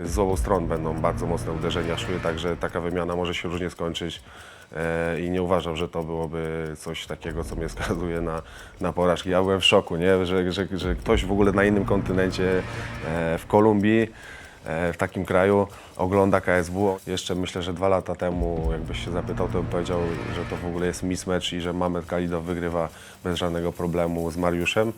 z obu stron będą bardzo mocne uderzenia szły, także taka wymiana może się różnie skończyć. E, I nie uważam, że to byłoby coś takiego, co mnie skazuje na, na porażki. Ja byłem w szoku, nie? Że, że, że ktoś w ogóle na innym kontynencie, e, w Kolumbii, e, w takim kraju ogląda KSW. Jeszcze myślę, że dwa lata temu, jakbyś się zapytał, to bym powiedział, że to w ogóle jest mismatch i że Mamet Kalidow wygrywa bez żadnego problemu z Mariuszem.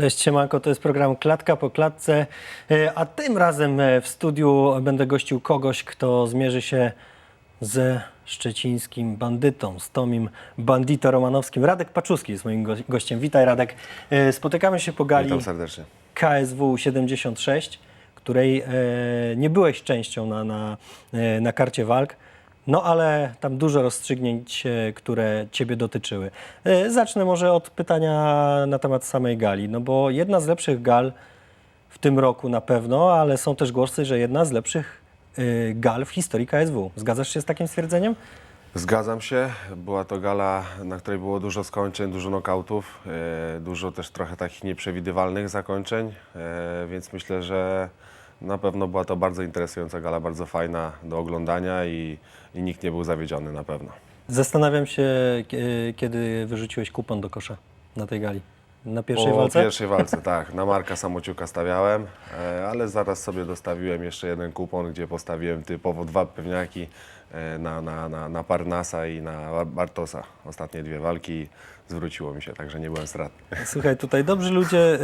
Cześć Siemanko, to jest program Klatka po klatce, E, a tym razem e, w studiu będę gościł kogoś, kto zmierzy się ze szczecińskim bandytą, z Tomim Bandito Romanowskim. Radek Paczuski jest moim go- gościem. Witaj Radek. E, Spotykamy się po gali Witam serdecznie. KSW 76, której nie byłeś częścią na, na, na karcie walk. No ale tam dużo rozstrzygnięć, e, które Ciebie dotyczyły. E, zacznę może od pytania na temat samej gali, no bo jedna z lepszych gal w tym roku na pewno, ale są też głosy, że jedna z lepszych e, gal w historii KSW. Zgadzasz się z takim stwierdzeniem? Zgadzam się. Była to gala, na której było dużo skończeń, dużo nokautów, dużo też trochę takich nieprzewidywalnych zakończeń, więc myślę, że na pewno była to bardzo interesująca gala, bardzo fajna do oglądania i, i nikt nie był zawiedziony na pewno. Zastanawiam się, kie- kiedy wyrzuciłeś kupon do kosza na tej gali. Na pierwszej po walce? pierwszej walce, tak. Na Marka Samociuka stawiałem, e, ale zaraz sobie dostawiłem jeszcze jeden kupon, gdzie postawiłem typowo dwa pewniaki e, na, na, na, na Parnasa i na Bartosa. Ostatnie dwie walki zwróciło mi się, także nie byłem stratny. Słuchaj, tutaj dobrzy ludzie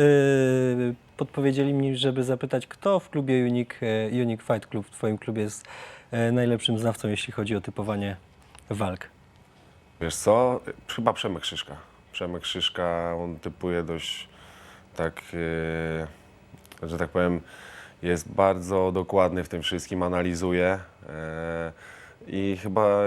yy, podpowiedzieli mi, żeby zapytać, kto w klubie Unique, Unique Fight Club, w Twoim klubie jest yy, najlepszym znawcą, jeśli chodzi o typowanie walk. Wiesz co? Chyba Przemek Szyszka. Przemek Szyszka, on typuje dość tak, e, że tak powiem, jest bardzo dokładny w tym wszystkim, analizuje e, i chyba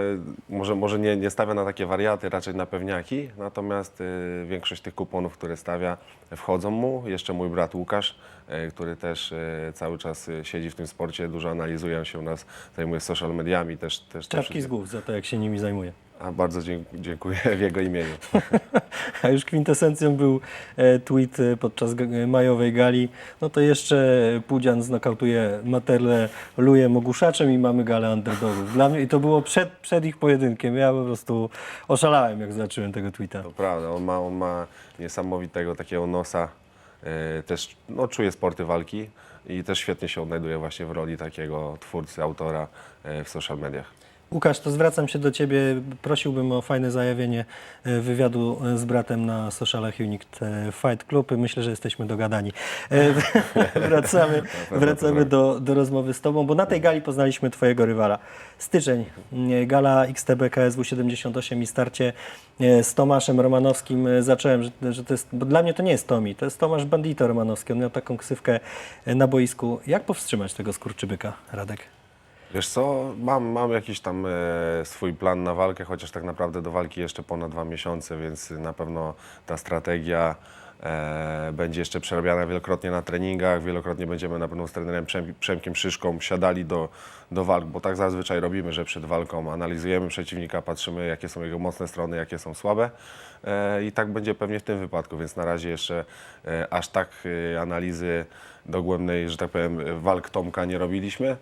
może, może nie, nie stawia na takie wariaty, raczej na pewniaki, natomiast e, większość tych kuponów, które stawia, wchodzą mu. Jeszcze mój brat Łukasz, e, który też e, cały czas e, siedzi w tym sporcie, dużo analizuje, on się u nas zajmuje social mediami, też, też te Czapki wszystkie- z głów za to, jak się nimi zajmuje. A bardzo dziękuję w jego imieniu. A już kwintesencją był e, tweet e, podczas g- majowej gali. No to jeszcze Pudzian znokautuje Materle Luje Moguszaczem i mamy galę underdogów. Dla mnie, I to było przed, przed ich pojedynkiem. Ja po prostu oszalałem, jak zobaczyłem tego tweeta. To prawda, on ma, on ma niesamowitego takiego nosa, e, też no, czuje sporty walki i też świetnie się odnajduje właśnie w roli takiego twórcy, autora e, w social mediach. Łukasz, to zwracam się do Ciebie. Prosiłbym o fajne zajawienie e, wywiadu e, z bratem na socialach Unique e, Fight Club. Myślę, że jesteśmy dogadani. Wracamy wracamy do, do rozmowy z Tobą, bo na tej gali poznaliśmy Twojego rywala. Styczeń, gala XTB KSW 78 i starcie z Tomaszem Romanowskim. Zacząłem, że, że to jest, bo dla mnie to nie jest Tomi, to jest Tomasz Bandito Romanowski. On miał taką ksywkę na boisku. Jak powstrzymać tego skurczybyka, Radek? Wiesz co, mam, mam jakiś tam e, swój plan na walkę, chociaż tak naprawdę do walki jeszcze ponad dwa miesiące, więc na pewno ta strategia e, będzie jeszcze przerabiana wielokrotnie na treningach, wielokrotnie będziemy na pewno z trenerem Przem, Przemkiem Szyszką siadali do, do walk, bo tak zazwyczaj robimy, że przed walką analizujemy przeciwnika, patrzymy jakie są jego mocne strony, jakie są słabe e, i tak będzie pewnie w tym wypadku, więc na razie jeszcze e, aż tak e, analizy dogłębnej, że tak powiem, walk Tomka nie robiliśmy.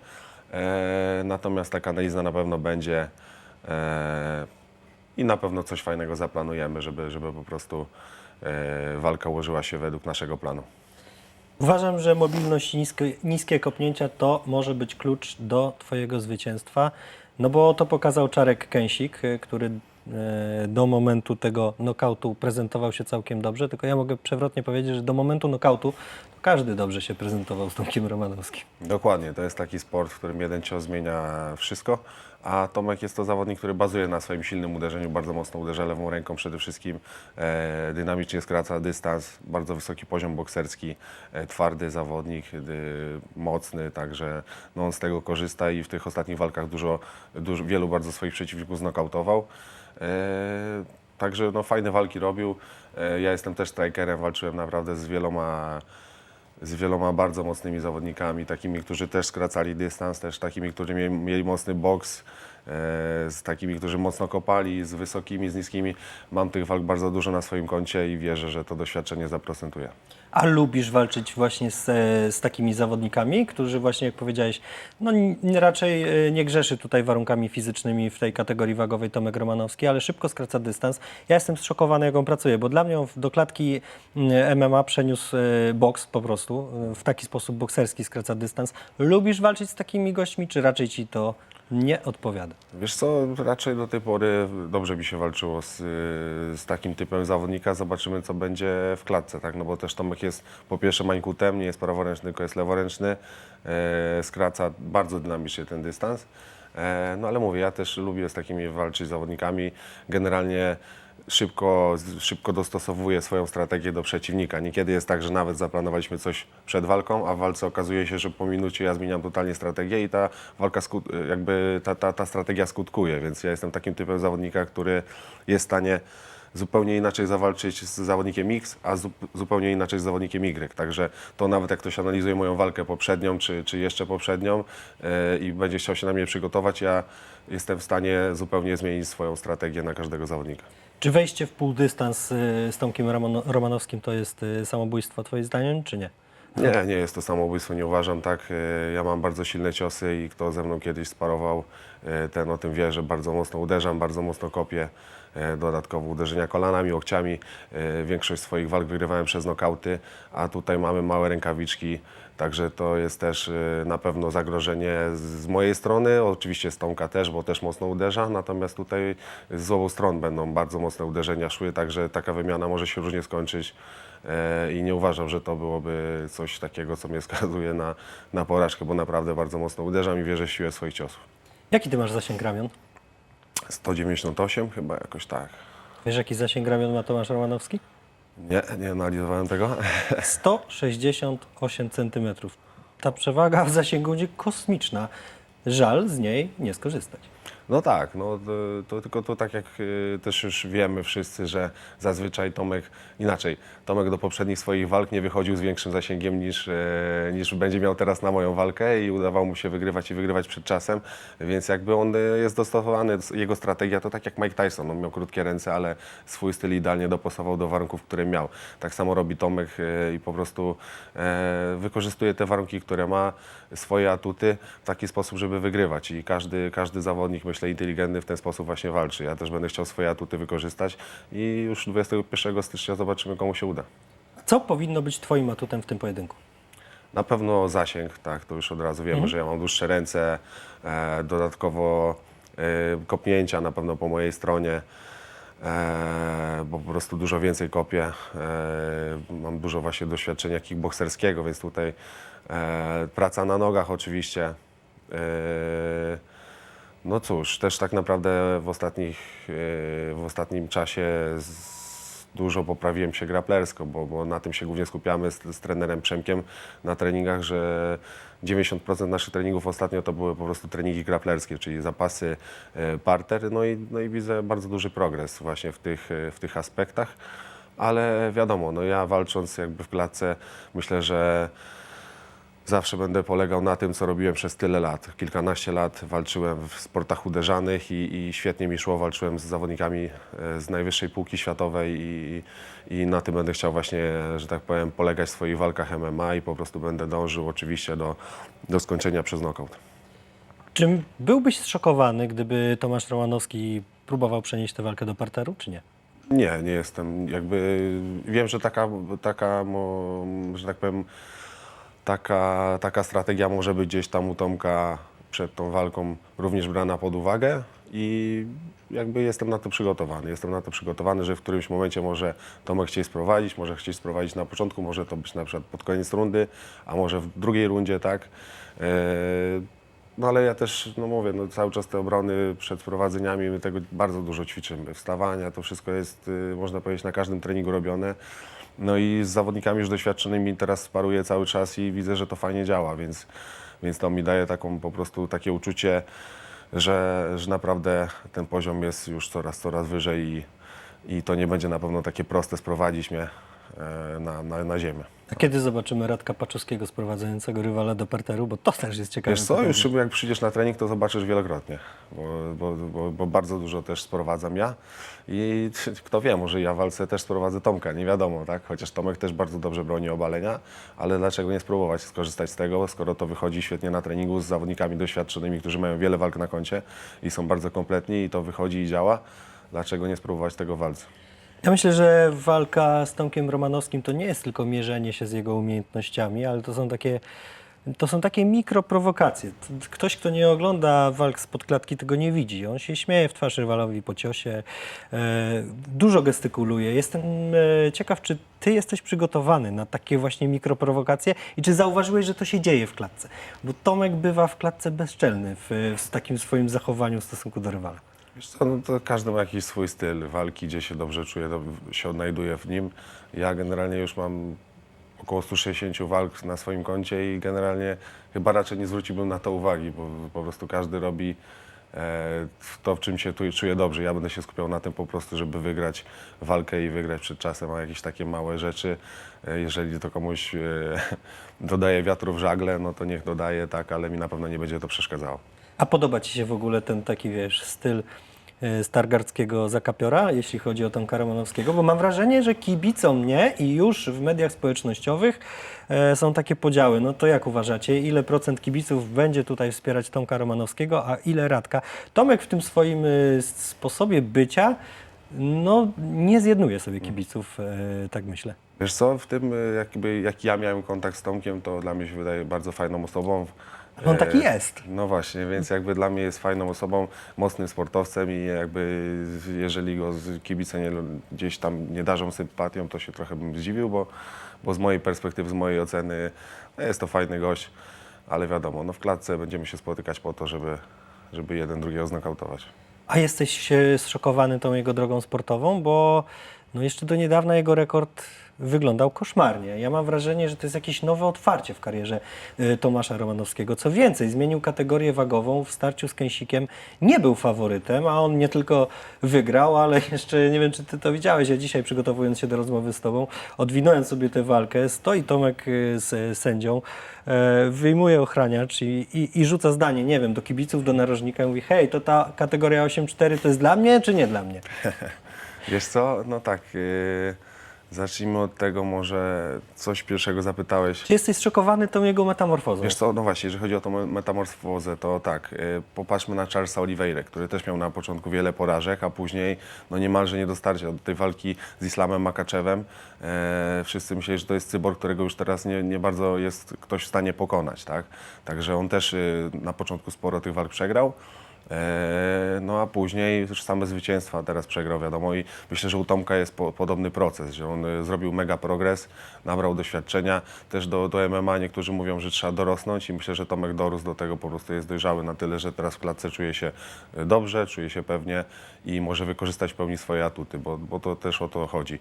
E, natomiast taka analiza na pewno będzie e, i na pewno coś fajnego zaplanujemy, żeby, żeby po prostu e, walka ułożyła się według naszego planu. Uważam, że mobilność i niskie, niskie kopnięcia to może być klucz do Twojego zwycięstwa, no bo to pokazał Czarek Kęsik, y, który e, do momentu tego nokautu prezentował się całkiem dobrze, tylko ja mogę przewrotnie powiedzieć, że do momentu nokautu każdy dobrze się prezentował z Tomkiem Romanowskim. Dokładnie, to jest taki sport, w którym jeden cios zmienia wszystko, a Tomek jest to zawodnik, który bazuje na swoim silnym uderzeniu, bardzo mocno uderza lewą ręką przede wszystkim, e, dynamicznie skraca dystans, bardzo wysoki poziom bokserski, e, twardy zawodnik, e, mocny, także no on z tego korzysta i w tych ostatnich walkach dużo, dużo wielu bardzo swoich przeciwników znokautował. E, Także no, fajne walki robił. E, Ja jestem też strikerem, walczyłem naprawdę z wieloma z wieloma bardzo mocnymi zawodnikami, takimi, którzy też skracali dystans, też takimi, którzy mieli, mieli mocny boks. Z takimi, którzy mocno kopali, z wysokimi, z niskimi. Mam tych walk bardzo dużo na swoim koncie i wierzę, że to doświadczenie zaprocentuje. A lubisz walczyć właśnie z, e, z takimi zawodnikami, którzy właśnie, jak powiedziałeś, no raczej e, nie grzeszy tutaj warunkami fizycznymi w tej kategorii wagowej Tomek Romanowski, ale szybko skraca dystans. Ja jestem zszokowany, jak on pracuje, bo dla mnie on do klatki mm, MMA przeniósł e, boks po prostu, e, w taki sposób bokserski skraca dystans. Lubisz walczyć z takimi gośćmi, czy raczej ci to nie odpowiada? Wiesz co, raczej do tej pory dobrze mi się walczyło z, z takim typem zawodnika. Zobaczymy, co będzie w klatce, tak? No bo też Tomek jest po pierwsze mańkutem, nie jest praworęczny, tylko jest leworęczny. E, skraca bardzo dynamicznie ten dystans. E, no ale mówię, ja też lubię z takimi walczyć zawodnikami. Generalnie szybko, szybko dostosowuję swoją strategię do przeciwnika. Niekiedy jest tak, że nawet zaplanowaliśmy coś przed walką, a w walce okazuje się, że po minucie ja zmieniam totalnie strategię i ta walka, skut- jakby ta, ta, ta strategia skutkuje, więc ja jestem takim typem zawodnika, który jest w stanie zupełnie inaczej zawalczyć z zawodnikiem X, a zu, zupełnie inaczej z zawodnikiem Y. Także to nawet jak ktoś analizuje moją walkę poprzednią, czy, czy jeszcze poprzednią e, i będzie chciał się na mnie przygotować, ja jestem w stanie zupełnie zmienić swoją strategię na każdego zawodnika. Czy wejście w pół dystans e, z Tomkiem Roman- Romanowskim to jest e, samobójstwo twoim zdaniem, czy nie? Nie, nie jest to samobójstwo, nie uważam tak. Ja mam bardzo silne ciosy i kto ze mną kiedyś sparował, ten o tym wie, że bardzo mocno uderzam, bardzo mocno kopię. E, Dodatkowo uderzenia kolanami, łokciami. E, Większość swoich walk wygrywałem przez nokauty, a tutaj mamy małe rękawiczki. Także to jest też e, na pewno zagrożenie z- mojej strony, oczywiście z Tomka też, bo też mocno uderza, natomiast tutaj z obu stron będą bardzo mocne uderzenia szły, także taka wymiana może się różnie skończyć. I nie uważam, że to byłoby coś takiego, co mnie skazuje na, na porażkę, bo naprawdę bardzo mocno uderzam i wierzę w siłę swoich ciosów. Jaki ty masz zasięg ramion? 198 chyba jakoś tak. Wiesz, jaki zasięg ramion ma Tomasz Romanowski? Nie, nie analizowałem tego. 168 cm. Ta przewaga w zasięgu będzie kosmiczna. Żal z niej nie skorzystać. No tak, no to, tylko to tak jak y, też już wiemy wszyscy, że zazwyczaj Tomek, inaczej, Tomek do poprzednich swoich walk nie wychodził z większym zasięgiem niż, e, niż będzie miał teraz na moją walkę i udawało mu się wygrywać i wygrywać przed czasem, więc jakby on e, jest dostosowany, jego strategia to tak jak Mike Tyson, on miał krótkie ręce, ale swój styl idealnie dopasował do warunków, które miał. Tak samo robi Tomek e, i po prostu wykorzystuje te warunki, które ma, swoje atuty w taki sposób, żeby wygrywać. I każdy, każdy zawodnik, myślę, inteligentny w ten sposób właśnie walczy. Ja też będę chciał swoje atuty wykorzystać i już 21 stycznia zobaczymy, komu się uda. Co powinno być twoim atutem w tym pojedynku? Na pewno zasięg, tak, to już od razu wiemy, że ja mam dłuższe ręce, e, dodatkowo e, kopnięcia na pewno po mojej stronie, e, bo po prostu dużo więcej kopię. E, mam dużo właśnie doświadczenia kickbokserskiego, więc tutaj e, praca na nogach oczywiście. E, no cóż, też tak naprawdę w, ostatnich, e, w ostatnim czasie dużo poprawiłem się graplersko, bo, bo na tym się głównie skupiamy z, z trenerem Przemkiem na treningach, że 90% naszych treningów ostatnio to były po prostu treningi graplerskie, czyli zapasy, e, parter, no i, no i widzę bardzo duży progres właśnie w tych, e, w tych aspektach, ale wiadomo, no ja walcząc jakby w klatce myślę, że Zawsze będę polegał na tym, co robiłem przez tyle lat. Kilkanaście lat walczyłem w sportach uderzanych i, i świetnie mi szło. Walczyłem z zawodnikami e, z najwyższej półki światowej i, i na tym będę chciał właśnie, że tak powiem, polegać w swoich walkach MMA i po prostu będę dążył oczywiście do, do skończenia przez knockout. Czym byłbyś zszokowany, gdyby Tomasz Romanowski próbował przenieść tę walkę do parteru, czy nie? Nie, nie jestem. Jakby wiem, że taka, taka że tak powiem, taka, taka strategia może być gdzieś tam u Tomka przed tą walką również brana pod uwagę i jakby jestem na to przygotowany. Jestem na to przygotowany, że w którymś momencie może Tomek chcieć sprowadzić, może chcieć sprowadzić na początku, może to być na przykład pod koniec rundy, a może w drugiej rundzie, tak. No ale ja też, no mówię, no cały czas te obrony przed sprowadzeniami, my tego bardzo dużo ćwiczymy. Wstawania, to wszystko jest, y, można powiedzieć, na każdym treningu robione. No i z zawodnikami już doświadczonymi teraz sparuję cały czas i widzę, że to fajnie działa, więc, więc to mi daje taką po prostu takie uczucie, że, że naprawdę ten poziom jest już coraz, coraz wyżej i, i to nie będzie na pewno takie proste sprowadzić mnie e, na, na, na ziemię. A kiedy zobaczymy Radka Paczowskiego sprowadzającego rywala do parteru? Bo to też jest ciekawe. Wiesz co, pytanie. już jak przyjdziesz na trening, to zobaczysz wielokrotnie, bo, bo, bo, bo bardzo dużo też sprowadzam ja i kto wie, może ja w walce też sprowadzę Tomka, nie wiadomo, tak? Chociaż Tomek też bardzo dobrze broni obalenia, ale dlaczego nie spróbować skorzystać z tego, skoro to wychodzi świetnie na treningu z zawodnikami doświadczonymi, którzy mają wiele walk na koncie i są bardzo kompletni i to wychodzi i działa, dlaczego nie spróbować tego w walce? Ja myślę, że walka z Tomkiem Romanowskim to nie jest tylko mierzenie się z jego umiejętnościami, ale to są takie, to są takie mikroprowokacje. Ktoś, kto nie ogląda walk spod klatki, tego nie widzi. On się śmieje w twarz rywalowi po ciosie, e, dużo gestykuluje. Jestem e, ciekaw, czy ty jesteś przygotowany na takie właśnie mikroprowokacje i czy zauważyłeś, że to się dzieje w klatce? Bo Tomek bywa w klatce bezczelny w, w takim swoim zachowaniu w stosunku do rywala. Wiesz co, no to każdy ma jakiś swój styl walki, gdzie się dobrze czuje, dob- się odnajduje w nim. Ja generalnie już mam około 160 walk na swoim koncie i generalnie chyba raczej nie zwróciłbym na to uwagi, bo po prostu każdy robi e, to, w czym się tu czuje dobrze. Ja będę się skupiał na tym po prostu, żeby wygrać walkę i wygrać przed czasem, a jakieś takie małe rzeczy, e, jeżeli to komuś e, dodaje wiatru w żagle, no to niech dodaje, tak, ale mi na pewno nie będzie to przeszkadzało. A podoba Ci się w ogóle ten taki, wiesz, styl stargardzkiego zakapiora, jeśli chodzi o Tomka Romanowskiego? Bo mam wrażenie, że kibicom nie i już w mediach społecznościowych e, są takie podziały. No to jak uważacie, ile procent kibiców będzie tutaj wspierać Tomka Romanowskiego, a ile Radka? Tomek w tym swoim e, sposobie bycia no, nie zjednuje sobie kibiców, e, tak myślę. Wiesz co, w tym jakby, jak ja miałem kontakt z Tomkiem, to dla mnie się wydaje bardzo fajną osobą. Ale on taki E, jest. No właśnie, więc jakby dla mnie jest fajną osobą, mocnym sportowcem i jakby jeżeli go z- kibice nie, gdzieś tam nie darzą sympatią, to się trochę bym zdziwił, bo, bo z mojej perspektywy, z mojej oceny no jest to fajny gość, ale wiadomo, no w klatce będziemy się spotykać po to, żeby, żeby jeden drugiego znokautować. A jesteś e, zszokowany tą jego drogą sportową, bo no jeszcze do niedawna jego rekord wyglądał koszmarnie. Ja mam wrażenie, że to jest jakieś nowe otwarcie w karierze e, Tomasza Romanowskiego. Co więcej, zmienił kategorię wagową w starciu z Kęsikiem. Nie był faworytem, a on nie tylko wygrał, ale jeszcze, nie wiem czy ty to widziałeś, ja dzisiaj przygotowując się do rozmowy z tobą, odwinąłem sobie tę walkę, stoi Tomek z sędzią, e, wyjmuje ochraniacz i, i, i rzuca zdanie, nie wiem, do kibiców, do narożnika mówi, hej, to ta kategoria 8-4 to jest dla mnie, czy nie dla mnie? Wiesz co, no tak, yy, zacznijmy od tego może coś pierwszego zapytałeś. Czy jesteś zszokowany tą jego metamorfozą? Wiesz co, no właśnie, jeżeli chodzi o tą metamorfozę, to tak, y, popatrzmy na Charlesa Oliveira, który też miał na początku wiele porażek, a później no niemalże nie dostarcie od tej walki z Islamem Makaczewem. E, wszyscy myśleli, że to jest cyborg, którego już teraz nie, nie bardzo jest ktoś w stanie pokonać, tak? Także on też y, na początku sporo tych walk przegrał. E, No a później już same zwycięstwa teraz przegrał, wiadomo i myślę, że u Tomka jest po, podobny proces, że on e, zrobił mega progres, nabrał doświadczenia, też do, do MMA niektórzy mówią, że trzeba dorosnąć i myślę, że Tomek dorósł do tego, po prostu jest dojrzały na tyle, że teraz w klatce czuje się e, dobrze, czuje się pewnie i może wykorzystać w pełni swoje atuty, bo, bo to też o to chodzi.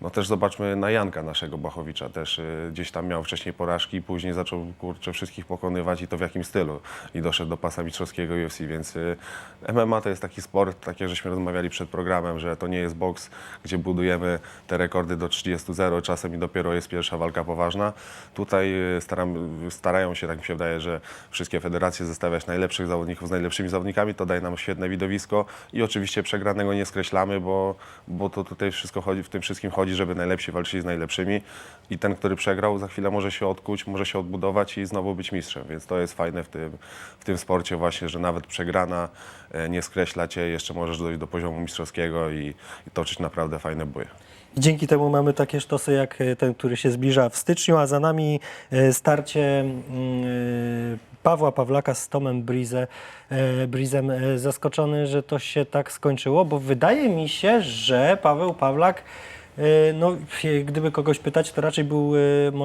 No też zobaczmy na Janka naszego Bachowicza, też e, gdzieś tam miał wcześniej porażki, później zaczął kurczę wszystkich pokonywać i to w jakim stylu. I doszedł do pasa mistrzowskiego UFC, więc e, MMA to jest taki sport, tak jak żeśmy rozmawiali przed programem, że to nie jest boks, gdzie budujemy te rekordy do 30-0 czasem i dopiero jest pierwsza walka poważna. Tutaj e, staram, starają się, tak mi się wydaje, że wszystkie federacje zestawiać najlepszych zawodników z najlepszymi zawodnikami, to daje nam świetne widowisko i oczywiście przegranego nie skreślamy, bo, bo to tutaj wszystko chodzi, w tym wszystkim chodzi, żeby najlepsi walczyli z najlepszymi i ten, który przegrał, za chwilę może się odkuć, może się odbudować i znowu być mistrzem, więc to jest fajne w tym, w tym sporcie właśnie, że nawet przegrana e, nie skreśla cię, jeszcze możesz dojść do poziomu mistrzowskiego i, i toczyć naprawdę fajne boje. Dzięki temu mamy takie sztosy jak e, ten, który się zbliża w styczniu, a za nami e, starcie mm, Pawła Pawlaka z Tomem Brize, Brizem. Zaskoczony, że to się tak skończyło, bo wydaje mi się, że Paweł Pawlak no, e, gdyby kogoś pytać, to raczej był,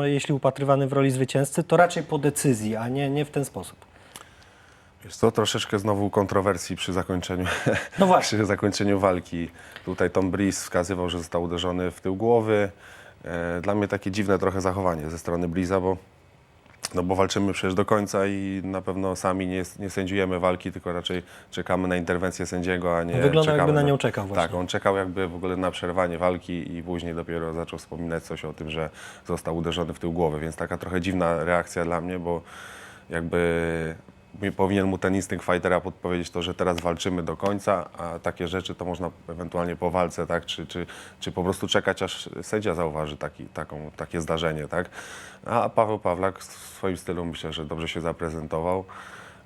e, jeśli upatrywany w roli zwycięzcy, to raczej po decyzji, a nie, nie w ten sposób. Wiesz co, troszeczkę znowu kontrowersji przy zakończeniu, No właśnie. przy zakończeniu walki. Tutaj Tom Breeze wskazywał, że został uderzony w tył głowy. E, Dla mnie takie dziwne trochę zachowanie ze strony Breeza, bo No bo walczymy przecież do końca i na pewno sami nie, nie sędziujemy walki, tylko raczej czekamy na interwencję sędziego, a nie Wygląda, jakby na nią czekał właśnie. Tak, on czekał jakby w ogóle na przerwanie walki i później dopiero zaczął wspominać coś o tym, że został uderzony w tył głowy, więc taka trochę dziwna reakcja dla mnie, bo jakby powinien mu ten instynkt fightera podpowiedzieć to, że teraz walczymy do końca, a takie rzeczy to można ewentualnie po walce, tak, czy, czy, czy po prostu czekać, aż sędzia zauważy taki, taką, takie zdarzenie, tak. A Paweł Pawlak w swoim stylu myślę, że dobrze się zaprezentował.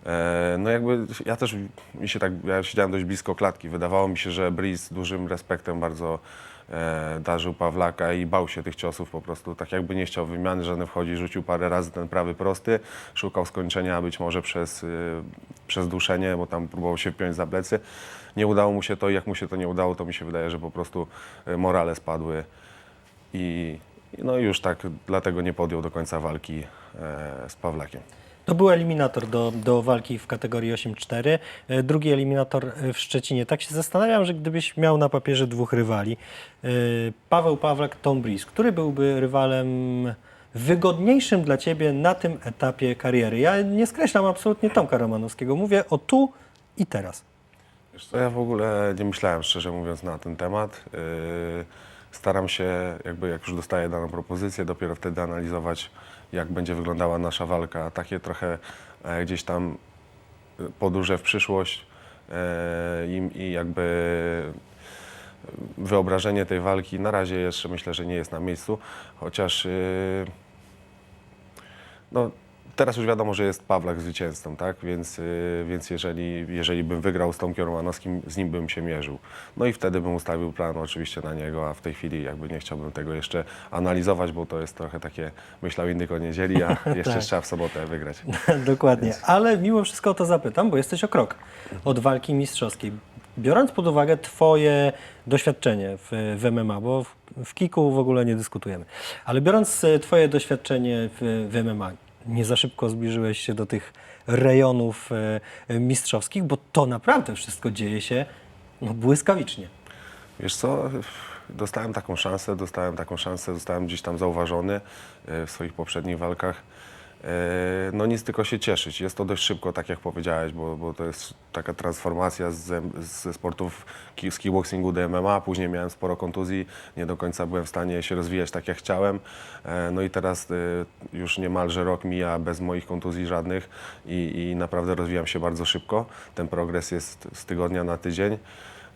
E, No jakby ja też mi się tak, ja siedziałem dość blisko klatki. Wydawało mi się, że Breeze dużym respektem bardzo darzył Pawlaka i bał się tych ciosów po prostu. Tak jakby nie chciał wymiany żadnej wchodzi, rzucił parę razy ten prawy prosty, szukał skończenia być może przez, y, przez duszenie, bo tam próbował się wpiąć za plecy. Nie udało mu się to i jak mu się to nie udało, to mi się wydaje, że po prostu y, morale spadły i no już tak dlatego nie podjął do końca walki e, z Pawlakiem. To był eliminator do, do walki w kategorii 8-4. E, Drugi eliminator e, w Szczecinie. Tak się zastanawiam, że gdybyś miał na papierze dwóch rywali, e, Paweł Pawlak, Tom Breeze, który byłby rywalem wygodniejszym dla Ciebie na tym etapie kariery? Ja nie skreślam absolutnie Tomka Romanowskiego. Mówię o tu i teraz. Wiesz co, ja w ogóle nie myślałem, szczerze mówiąc, na ten temat. Staram się, jakby jak już dostaję daną propozycję, dopiero wtedy analizować, jak będzie wyglądała nasza walka. Takie trochę e, gdzieś tam e, podróże w przyszłość e, i, i jakby wyobrażenie tej walki na razie jeszcze myślę, że nie jest na miejscu, chociaż no, teraz już wiadomo, że jest Pawlak zwycięzcą, tak? Więc, yy, więc jeżeli, jeżeli bym wygrał z Tomkiem Romanowskim, z nim bym się mierzył. No i wtedy bym ustawił plan oczywiście na niego, a w tej chwili jakby nie chciałbym tego jeszcze analizować, bo to jest trochę takie myślał indyk o niedzieli, a jeszcze Tak. trzeba w sobotę wygrać. Dokładnie, ale mimo wszystko o to zapytam, bo jesteś o krok od walki mistrzowskiej. Biorąc pod uwagę Twoje doświadczenie w, w MMA, bo w, w kiku w ogóle nie dyskutujemy, ale biorąc e, Twoje doświadczenie w, w MMA, nie za szybko zbliżyłeś się do tych rejonów e, mistrzowskich, bo to naprawdę wszystko dzieje się no, błyskawicznie. Wiesz co, dostałem taką szansę, dostałem taką szansę, zostałem gdzieś tam zauważony e, w swoich poprzednich walkach. E, No nic tylko się cieszyć. Jest to dość szybko, tak jak powiedziałeś, bo, bo to jest taka transformacja z, ze sportów z kickboxingu do MMA. Później miałem sporo kontuzji, nie do końca byłem w stanie się rozwijać tak jak chciałem. E, No i teraz e, już niemalże rok mija bez moich kontuzji żadnych i, i naprawdę rozwijam się bardzo szybko. Ten progres jest z tygodnia na tydzień.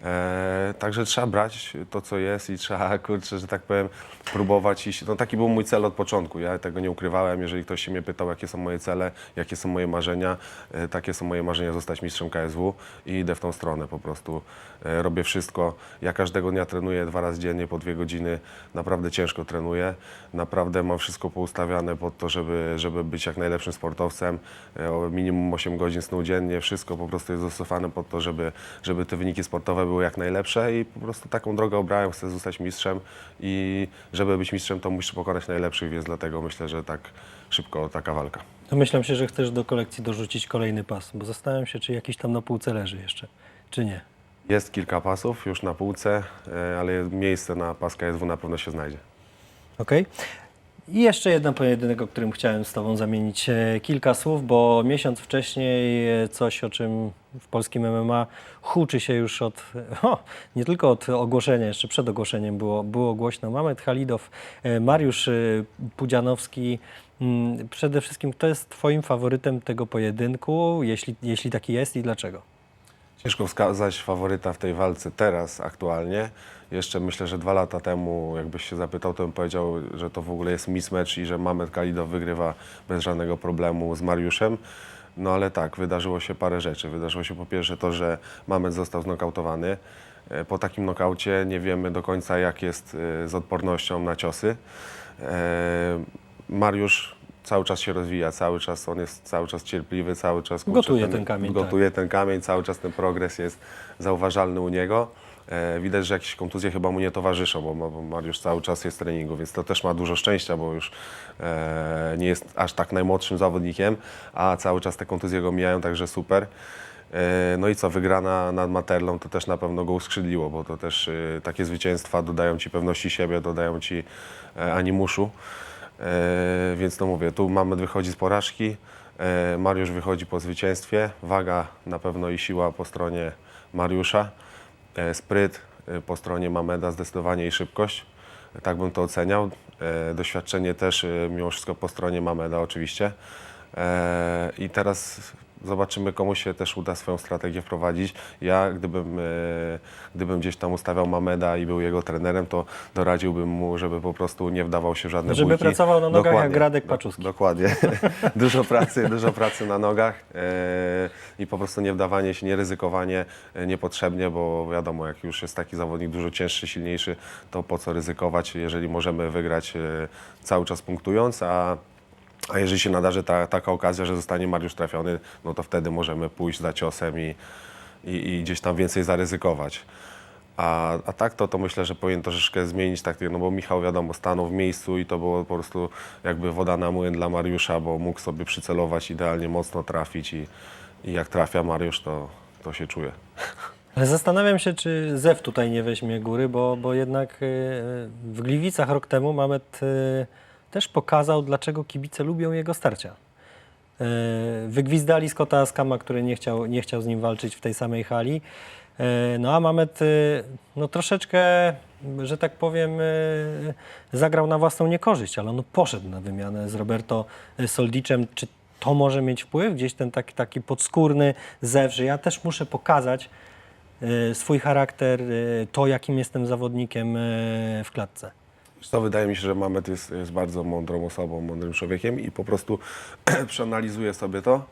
E, także trzeba brać to, co jest i trzeba, kurczę, że tak powiem, próbować iść. No taki był mój cel od początku. Ja tego nie ukrywałem. Jeżeli ktoś się mnie pytał, jakie są moje cele, jakie są moje marzenia, e, takie są moje marzenia zostać mistrzem KSW i idę w tą stronę po prostu. E, robię wszystko. Ja każdego dnia trenuję dwa razy dziennie po dwie godziny. Naprawdę ciężko trenuję. Naprawdę mam wszystko poustawiane pod to, żeby, żeby być jak najlepszym sportowcem. E, minimum 8 godzin snu dziennie. Wszystko po prostu jest dostosowane pod to, żeby, żeby te wyniki sportowe były jak najlepsze i po prostu taką drogę obrałem. Chcę zostać mistrzem i żeby być mistrzem, to musisz pokonać najlepszych, więc dlatego myślę, że tak szybko taka walka. Domyślam się, że chcesz do kolekcji dorzucić kolejny pas, bo zastanawiam się, czy jakiś tam na półce leży jeszcze, czy nie. Jest kilka pasów już na półce, e, ale miejsce na pas KSW na pewno się znajdzie. Okej. I jeszcze jeden pojedynek, o którym chciałem z Tobą zamienić e, kilka słów, bo miesiąc wcześniej e, coś, o czym w polskim MMA huczy się już od, o, nie tylko od ogłoszenia, jeszcze przed ogłoszeniem było, było głośno. Mamet Halidow, e, Mariusz Pudzianowski. Mm, Przede wszystkim, kto jest Twoim faworytem tego pojedynku, jeśli, jeśli taki jest i dlaczego? Ciężko wskazać faworyta w tej walce teraz, aktualnie. Jeszcze myślę, że dwa lata temu, jakbyś się zapytał, to bym powiedział, że to w ogóle jest mismatch i że Mamet Kalidow wygrywa bez żadnego problemu z Mariuszem. No ale tak, wydarzyło się parę rzeczy. Wydarzyło się po pierwsze to, że Mamet został znokautowany. E, Po takim nokaucie nie wiemy do końca, jak jest e, z odpornością na ciosy. E, Mariusz cały czas się rozwija, cały czas on jest cały czas cierpliwy, cały czas kurczę, Gotuje ten kamień, tak. Gotuje ten kamień, cały czas ten progres jest zauważalny u niego. E, widać, że jakieś kontuzje chyba mu nie towarzyszą, bo, Ma- bo Mariusz cały czas jest w treningu, więc to też ma dużo szczęścia, bo już e, nie jest aż tak najmłodszym zawodnikiem, a cały czas te kontuzje go mijają, także super. E, No i co, wygrana nad Materlą to też na pewno go uskrzydliło, bo to też takie zwycięstwa dodają ci pewności siebie, dodają ci animuszu. Więc no mówię, tu Mamet wychodzi z porażki, Mariusz wychodzi po zwycięstwie, waga na pewno i siła po stronie Mariusza, spryt e, po stronie Mameda zdecydowanie i szybkość. Tak bym to oceniał. E, doświadczenie też e, mimo wszystko po stronie Mameda oczywiście. E, I teraz zobaczymy, komu się też uda swoją strategię wprowadzić. Ja, gdybym, e, gdybym gdzieś tam ustawiał Mameda i był jego trenerem, to doradziłbym mu, żeby po prostu nie wdawał się w żadne Żeby bójki. pracował na nogach jak Gradek do- Paczuski. Dokładnie. dużo pracy, dużo pracy na nogach e, i po prostu nie wdawanie się, nie ryzykowanie e, niepotrzebnie, bo wiadomo, jak już jest taki zawodnik dużo cięższy, silniejszy, to po co ryzykować, jeżeli możemy wygrać e, cały czas punktując, a a jeżeli się nadarzy ta, taka okazja, że zostanie Mariusz trafiony, no to wtedy możemy pójść za ciosem i, i, i gdzieś tam więcej zaryzykować. A, a tak to, to myślę, że powinien troszeczkę zmienić taktykę, no bo Michał wiadomo stanął w miejscu i to było po prostu jakby woda na młyn dla Mariusza, bo mógł sobie przycelować idealnie mocno trafić i, i jak trafia Mariusz, to, to się czuje. Ale zastanawiam się, czy Zew tutaj nie weźmie góry, bo, bo jednak e, w Gliwicach rok temu Mamet e, też pokazał, dlaczego kibice lubią jego starcia. E, Wygwizdali Scotta Skama, który nie chciał, nie chciał z nim walczyć w tej samej hali. E, No a Mamet e, no, troszeczkę, że tak powiem, zagrał na własną niekorzyść, ale on poszedł na wymianę z Roberto Soldiczem. Czy to może mieć wpływ? Gdzieś ten taki, taki podskórny zew, że ja też muszę pokazać, swój charakter, to jakim jestem zawodnikiem w klatce. Co wydaje mi się, że Mamet jest, jest bardzo mądrą osobą, mądrym człowiekiem i po prostu przeanalizuje sobie to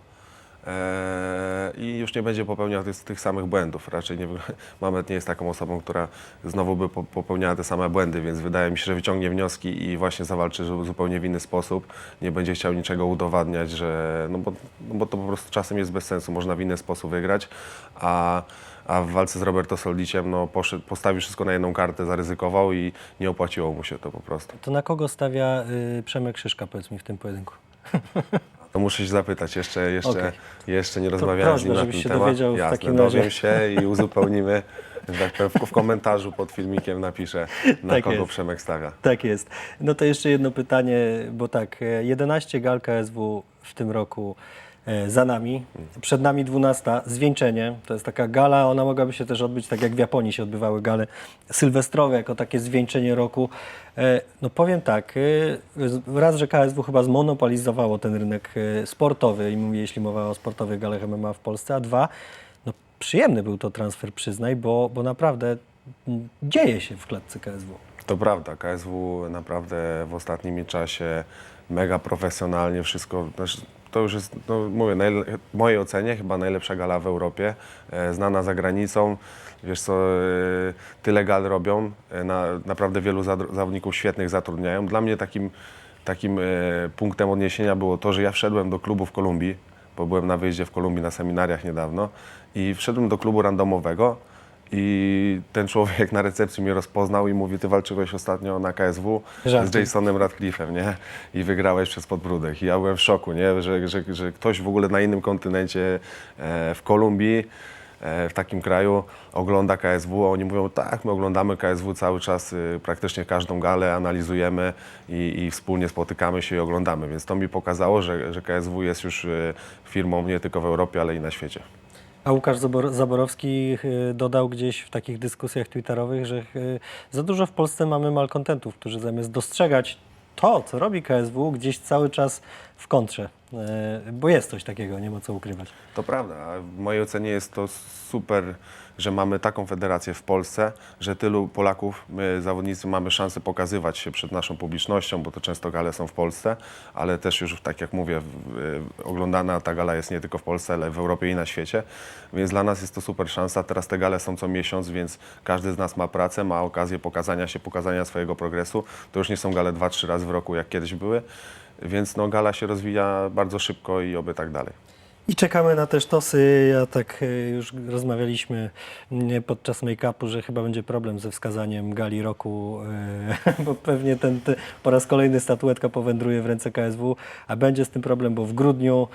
e, i już nie będzie popełniał tych, tych samych błędów. Raczej nie, Mamet nie jest taką osobą, która znowu by po, popełniała te same błędy, więc wydaje mi się, że wyciągnie wnioski i właśnie zawalczy zu- zupełnie w inny sposób. Nie będzie chciał niczego udowadniać, że, no bo, no bo to po prostu czasem jest bez sensu. Można w inny sposób wygrać, a a w walce z Roberto Soldiciem no, poszedł, postawił wszystko na jedną kartę, zaryzykował i nie opłaciło mu się to po prostu. To na kogo stawia y, Przemek Krzyżka, powiedz mi, w tym pojedynku? To muszę się zapytać, jeszcze, jeszcze, Okej. jeszcze nie rozmawiałem z nim prośba, na żebyś ten się temat. dowiedział w Jasne, takim dowiem razie. się i uzupełnimy, że tak powiem, w, w komentarzu pod filmikiem napiszę, na Tak kogo jest. Przemek stawia. Tak jest. No to jeszcze jedno pytanie, bo tak, e, 11 gal KSW w tym roku za nami, przed nami 12, zwieńczenie, to jest taka gala, ona mogłaby się też odbyć tak jak w Japonii się odbywały gale sylwestrowe, jako takie zwieńczenie roku. E, No powiem tak, e, raz, że KSW chyba zmonopolizowało ten rynek e, sportowy, i mówię, jeśli mowa o sportowych galach MMA w Polsce, a dwa, no przyjemny był to transfer, przyznaj, bo, bo naprawdę dzieje się w klatce KSW. To prawda, KSW naprawdę w ostatnim czasie mega profesjonalnie wszystko, znaczy, to już jest, no mówię, w mojej ocenie chyba najlepsza gala w Europie, e, znana za granicą. Wiesz co, e, tyle gal robią, e, na, naprawdę wielu zawodników świetnych zatrudniają. Dla mnie takim, takim e, punktem odniesienia było to, że ja wszedłem do klubu w Kolumbii, bo byłem na wyjeździe w Kolumbii na seminariach niedawno i wszedłem do klubu randomowego i ten człowiek na recepcji mnie rozpoznał i mówi, ty walczyłeś ostatnio na KSW Żarty. z Jasonem Radcliffe'em, nie? I wygrałeś przez podbródek. I ja byłem w szoku, nie? Że, że, że ktoś w ogóle na innym kontynencie, e, w Kolumbii, e, w takim kraju ogląda KSW, a oni mówią, tak, my oglądamy KSW cały czas, y, praktycznie każdą galę analizujemy i, i wspólnie spotykamy się i oglądamy. Więc to mi pokazało, że, że KSW jest już y, firmą nie tylko w Europie, ale i na świecie. A Łukasz Zabor- Zaborowski y, dodał gdzieś w takich dyskusjach twitterowych, że y, za dużo w Polsce mamy malkontentów, którzy zamiast dostrzegać to, co robi KSW, gdzieś cały czas w kontrze. Y, Bo jest coś takiego, nie ma co ukrywać. To prawda. W mojej ocenie jest to super, że mamy taką federację w Polsce, że tylu Polaków, my zawodnicy mamy szansę pokazywać się przed naszą publicznością, bo to często gale są w Polsce, ale też już, tak jak mówię, w- oglądana ta gala jest nie tylko w Polsce, ale w Europie i na świecie, więc dla nas jest to super szansa. Teraz te gale są co miesiąc, więc każdy z nas ma pracę, ma okazję pokazania się, pokazania swojego progresu. To już nie są gale dwa, trzy razy w roku, jak kiedyś były, więc no, gala się rozwija bardzo szybko i oby tak dalej. I czekamy na te sztosy. Ja tak y, już rozmawialiśmy podczas make-upu, że chyba będzie problem ze wskazaniem gali roku, y, bo pewnie ten, te, po raz kolejny statuetka powędruje w ręce KSW, a będzie z tym problem, bo w grudniu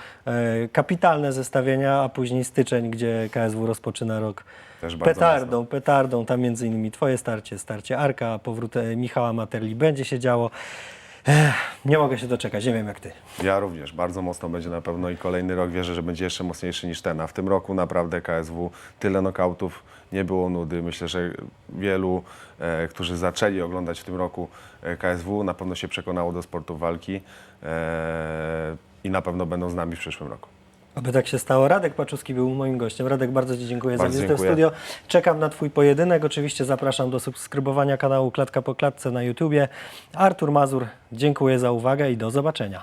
y, kapitalne zestawienia, a później styczeń, gdzie KSW rozpoczyna rok Też bardzo petardą, petardą. Tam między innymi twoje starcie, starcie Arka, powrót Michała Materli będzie się działo. Nie mogę się doczekać, nie wiem jak ty. Ja również. Bardzo mocno będzie na pewno i kolejny rok wierzę, że będzie jeszcze mocniejszy niż ten. A w tym roku naprawdę KSW tyle nokautów, nie było nudy. Myślę, że wielu, e, którzy zaczęli oglądać w tym roku e, KSW, na pewno się przekonało do sportu walki e, i na pewno będą z nami w przyszłym roku. Aby tak się stało. Radek Paczuski był moim gościem. Radek, bardzo Ci dziękuję Bardzo za wizytę w dziękuję. studio. Czekam na Twój pojedynek. Oczywiście zapraszam do subskrybowania kanału Klatka po Klatce na YouTubie. Artur Mazur, dziękuję za uwagę i do zobaczenia.